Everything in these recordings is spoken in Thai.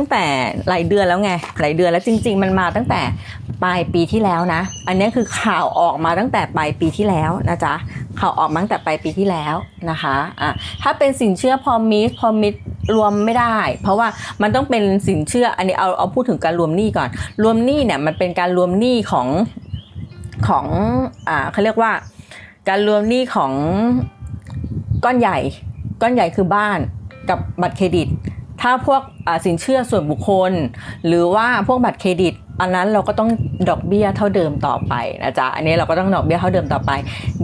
ตั้งแต่หลายเดือนแล้วไงหลายเดือนแล้วจริง ๆ มันมาตั้งแต่ปลายปีที่แล้วนะ อันนี้คือข่าวออกมาตั้งแต่ปลายปีที่แล้วนะจ๊ะข่าวออกมาตั้งแต่ปลายปีที่แล้วนะคะอะถ้าเป็นสินเชื่อพอมิสพอมิสรวมไม่ได้ เพราะว่ามันต้องเป็นสินเชื่ออันนี้เอาเอาพูดถึงการรวมหนี้ก่อน รวมหนี้เนี่ยมันเป็นการรวมหนี้ของของอ่าเขาเรียกว่า การรวมหนี้ของก้อนใหญ่ ก้อนใหญ่คือบ้านกับบัตรเครดิต ถ้าพวกสินเชื่อส่วนบุคคล หรือว่าพวกบัตรเครดิต อันนั้นเราก็ต้องดอกเบี้ยเท่าเดิมต่อไปนะจ๊ะอันนี้เราก็ต้องดอกเบี้ยเท่าเดิมต่อไป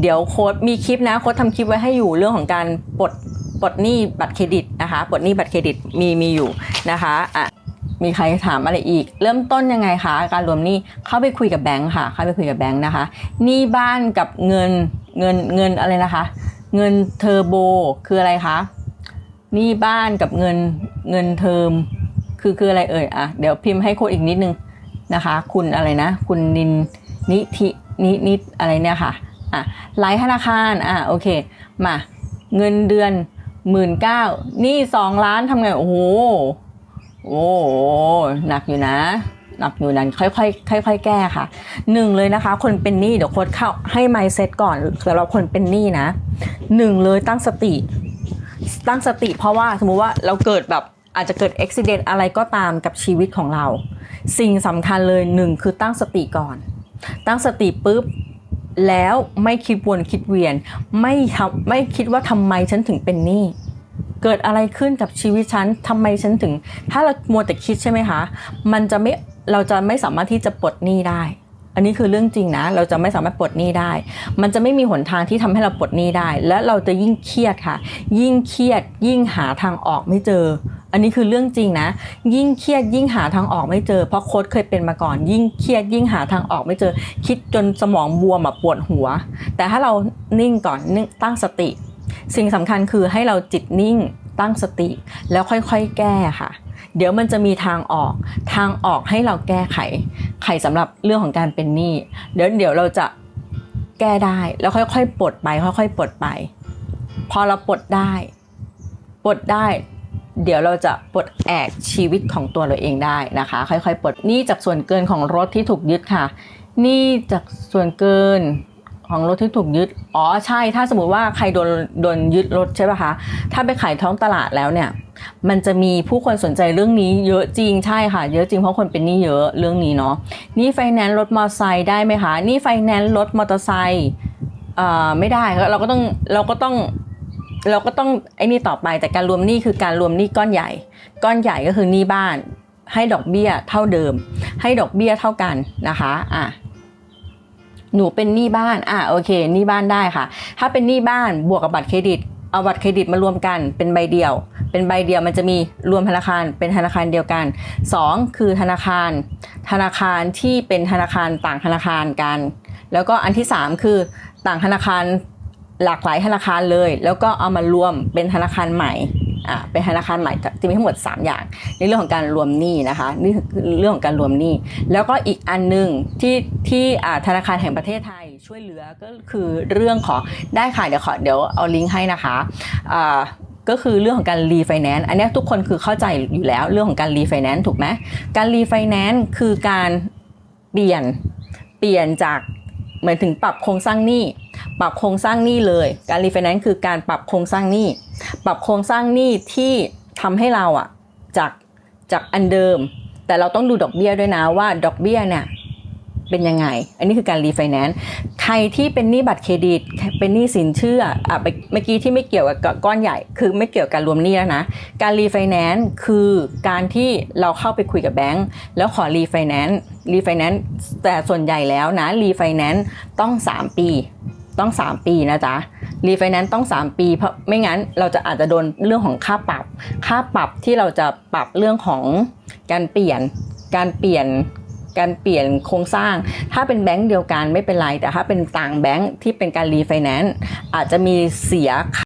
เดี๋ยวโค้ดมีคลิปนะโค้ดทำคลิปไว้ให้อยู่เรื่องของการปลดปลดหนี้บัตรเครดิตนะคะปลดหนี้บัตรเครดิตมีมีอยู่นะคะอะมีใครถามอะไรอีก เริ่มต้นยังไงคะการรวมหนี้เข้าไปคุยกับแบงค์ค่ะ เข้าไปคุยกับแบงค์นะคะหนี้บ้านกับเงินเงินเงินอะไรนะคะ เงินเทอร์โบคืออะไรคะ หนี้บ้านกับเงินเงินเทอม คือคืออะไรเอ่ยอะเดี๋ยวพิมพ์ให้โค้ดอีกนิดนึงนะคะ คุณอะไรนะ คุณนินนิธินินิดอะไรเนี่ยค่ะอะหลายธนาคารอะโอเคมาเงินเดือนหมื่นเก้านี่สองล้านทำไง โอ้โหโอ้โหหนักอยู่นะหนักอยู่นั้นค่อยๆค่อยๆแก้ค่ะหนึ่งเลยนะคะ คนเป็นหนี้เดี๋ยวโค้ดเข้าให้ไมเซ็ตก่อนสำหรับคนเป็นหนี้นะหนึ่งเลยตั้งสติ ตั้งสติเพราะว่าสมมุติว่าเราเกิดแบบอาจจะเกิดอุบิเหตุอะไรก็ตามกับชีวิตของเรา สิ่งสำคัญเลยหนึ่งคือตั้งสติก่อน ตั้งสติปุ๊บแล้วไม่คิดวนคิดเวียน ไม่ทำไม่คิดว่าทำไมฉันถึงเป็นหนี้เกิดอะไรขึ้นกับชีวิตฉันทำไมฉันถึง ถ้าเรามัวแต่คิดใช่ไหมคะ มันจะไม่ เราจะไม่สามารถที่จะปลดหนี้ได้ อันนี้คือเรื่องจริงนะ เราจะไม่สามารถปลดหนี้ได้ มันจะไม่มีหนทางที่ทำให้เราปลดหนี้ได้ และเราจะยิ่งเครียดค่ะ ยิ่งเครียด ยิ่งหาทางออกไม่เจอ อันนี้คือเรื่องจริงนะ ยิ่งเครียดยิ่งหาทางออกไม่เจอ เพราะโค้ดเคยเป็นมาก่อน ยิ่งเครียดยิ่งหาทางออกไม่เจอ คิดจนสมองบวมอะปวดหัว แต่ถ้าเรานิ่งก่อนนิ่งตั้งสติ สิ่งสำคัญคือให้เราจิตนิ่งตั้งสติ แล้วค่อยๆ แก้ค่ะ เดี๋ยวมันจะมีทางออก ทางออกให้เราแก้ไข ไขสำหรับเรื่องของการเป็นหนี้ เดี๋ยวเดี๋ยวเราจะแก้ได้แล้วค่อยๆปลดไป ค่อยๆปลดไป พอเราปลดได้ ปลดได้ เดี๋ยวเราจะปลดแอกชีวิตของตัวเราเองได้นะคะ ค่อยๆปลดหนี้จากส่วนเกินของรถที่ถูกยึดค่ะหนี้จากส่วนเกินของรถที่ถูกยึด อ๋อใช่ ถ้าสมมติว่าใครโดนโดนยึดรถใช่ป่ะคะ ถ้าไปขายท้องตลาดแล้วเนี่ย มันจะมีผู้คนสนใจเรื่องนี้เยอะจริงใช่ค่ะ เยอะจริงเพราะคนเป็นหนี้เยอะเรื่องนี้เนาะหนี่ไฟแนนซ์รถมอเตอร์ไซค์ได้ไหมคะหนี่ไฟแนนซ์รถมอเตอร์ไซค์อ่อไม่ได้ครับเราก็ต้องเราก็ต้องเราก็ต้องไอ้นี่ต่อไปแต่การรวมหนี้คือการรวมหนี้ก้อนใหญ่ ก้อนใหญ่ก็คือหนี้บ้าน ให้ดอกเบี้ยเท่าเดิม ให้ดอกเบี้ยเท่ากันนะคะอะหนูเป็นหนี้บ้านอะโอเคหนี้บ้านได้ค่ะ ถ้าเป็นหนี้บ้านบวกกับบัตรเครดิตเอาบัตรเครดิตมารวมกันเป็นใบเดียว เป็นใบเดียวมันจะมีรวมธนาคารเป็นธนาคารเดียวกันสองคือธนาคาร ธนาคารที่เป็นธนาคารต่างธนาคารกัน แล้วก็อันที่สามคือต่างธนาคารหลากหลายธนาคารเลย แล้วก็เอามารวมเป็นธนาคารใหม่อ่าเป็นธนาคารใหม่จะมีทั้งหมด 3 อย่าง ในเรื่องของการรวมหนี้นะคะนี่คือเรื่องของการรวมหนี้แล้วก็อีกอันหนึ่งที่ที่อ่าธนาคารแห่งประเทศไทยช่วยเหลือก็คือเรื่องของได้ค่ะเดี๋ยวขอเดี๋ยวเอาลิงก์ให้นะคะอ่า ก็คือเรื่องของการรีไฟแนนซ์อันนี้ทุกคนคือเข้าใจอยู่แล้วเรื่องของการรีไฟแนนซ์ถูกไหมการรีไฟแนนซ์คือการเปลี่ยนเปลี่ยนจากเหมือนถึงปรับโครงสร้างหนี้ ปรับโครงสร้างหนี้เลย การรีไฟแนนซ์คือการปรับโครงสร้างหนี้ปรับโครงสร้างหนี้ที่ทำให้เราอะจากจากอันเดิม แต่เราต้องดูดอกเบี้ยด้วยนะว่าดอกเบี้ยเนี่ย เป็นยังไง อันนี้คือการรีไฟแนนซ์ใครที่เป็นหนี้บัตรเครดิต เป็นหนี้สินเชื่ออะเมื่อกี้ที่ไม่เกี่ยวกับก้อนใหญ่ คือไม่เกี่ยวกับการรวมหนี้แล้วนะ การรีไฟแนนซ์คือการที่เราเข้าไปคุยกับแบงก์แล้วขอรีไฟแนนซ์รีไฟแนนซ์แต่ส่วนใหญ่แล้วนะรีไฟแนนซ์ต้อง 3 ปีต้อง 3 ปีนะจ๊ะรีไฟแนนซ์ต้อง 3 ปี เพราะไม่งั้นเราจะอาจจะโดนเรื่องของค่าปรับ ค่าปรับที่เราจะปรับเรื่องของการเปลี่ยนการเปลี่ยน การเปลี่ยนโครงสร้าง ถ้าเป็นแบงก์เดียวกันไม่เป็นไร แต่ถ้าเป็นต่างแบงก์ที่เป็นการรีไฟแนนซ์อาจจะมีเสีย